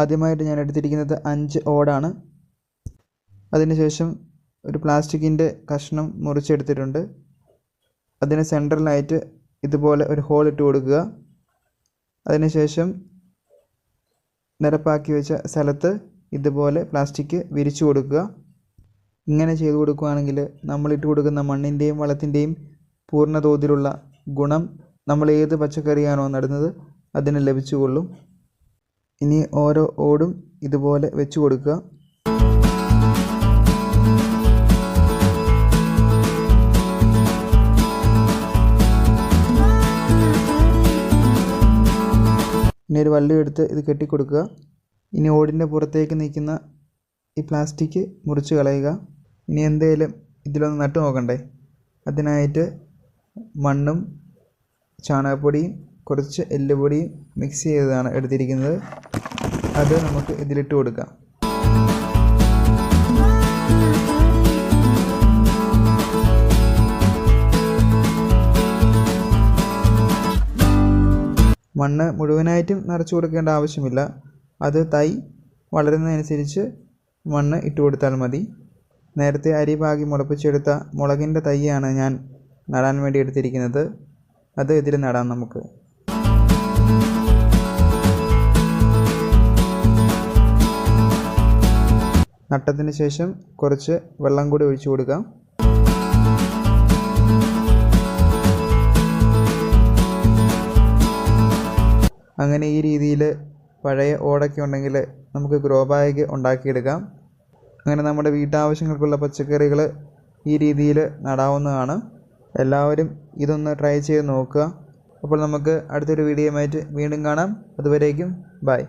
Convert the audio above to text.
ആദ്യമായിട്ട് ഞാൻ എടുത്തിരിക്കുന്നത് അഞ്ച് ഓടാണ്. അതിനുശേഷം ഒരു പ്ലാസ്റ്റിക്കിന്റെ കഷ്ണം മുറിച്ചെടുത്തിട്ടുണ്ട്. അതിന് സെന്ററിലായിട്ട് ഇതുപോലെ ഒരു ഹോൾ ഇട്ട് കൊടുക്കുക. അതിനുശേഷം നിരപ്പാക്കി വെച്ച സ്ഥലത്ത് ഇതുപോലെ പ്ലാസ്റ്റിക് വിരിച്ചു കൊടുക്കുക. ഇങ്ങനെ ചെയ്തു കൊടുക്കുകയാണെങ്കിൽ നമ്മളിട്ട് കൊടുക്കുന്ന മണ്ണിന്റെയും വളത്തിന്റെയും പൂർണ തോതിലുള്ള ഗുണം നമ്മൾ ഏത് പച്ചക്കറിയാണോ നടുന്നത് അതിന് ലഭിച്ചുകൊള്ളും. ഇനി ഓരോ ഓടും ഇതുപോലെ വെച്ച് കൊടുക്കുക. ഇനി ഒരു വള്ളി എടുത്ത് ഇത് കെട്ടിക്കൊടുക്കുക ഇനി ഓടിന്റെ പുറത്തേക്ക് നിൽക്കുന്ന ഈ പ്ലാസ്റ്റിക് മുറിച്ച് കളയുക. ഇനി എന്തേലും ഇതിലൊന്ന് നട്ടു നോക്കണ്ടേ. അതിനായിട്ട് മണ്ണും ചാണകപ്പൊടിയും കുറച്ച് എല്ലുപൊടിയും മിക്സ് ചെയ്തതാണ് എടുത്തിരിക്കുന്നത്. അത് നമുക്ക് ഇതിലിട്ട് കൊടുക്കാം. മണ്ണ് മുഴുവനായിട്ടും നിറച്ചു കൊടുക്കേണ്ട ആവശ്യമില്ല. അത് തൈ വളരുന്നതനുസരിച്ച് മണ്ണ് ഇട്ട് കൊടുത്താൽ മതി. നേരത്തെ അരി പാകി മുളപ്പിച്ചെടുത്ത മുളകിന്റെ തൈയാണ് ഞാൻ നടാൻ വേണ്ടി എടുത്തിരിക്കുന്നത്. അത് ഇതിൽ നടാം നമുക്ക്. നട്ടത്തിന് ശേഷം കുറച്ച് വെള്ളം കൂടി ഒഴിച്ചു കൊടുക്കാം. അങ്ങനെ ഈ രീതിയിൽ പഴയ ഓടൊക്കെ ഉണ്ടെങ്കിൽ നമുക്ക് ഗ്രോ ബാഗ് ഉണ്ടാക്കിയെടുക്കാം. അങ്ങനെ നമ്മുടെ വീട്ടാവശ്യങ്ങൾക്കുള്ള പച്ചക്കറികൾ ഈ രീതിയിൽ നടാവുന്നതാണ്. എല്ലാവരും ഇതൊന്ന് ട്രൈ ചെയ്ത് നോക്കുക. അപ്പോൾ നമുക്ക് അടുത്തൊരു വീഡിയോയുമായിട്ട് വീണ്ടും കാണാം. അതുവരേക്കും ബൈ